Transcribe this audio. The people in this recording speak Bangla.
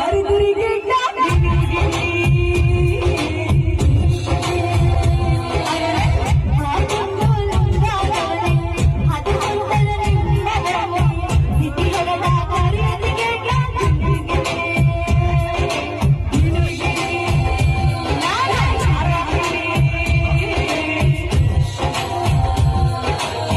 தரி தரி கேட்ட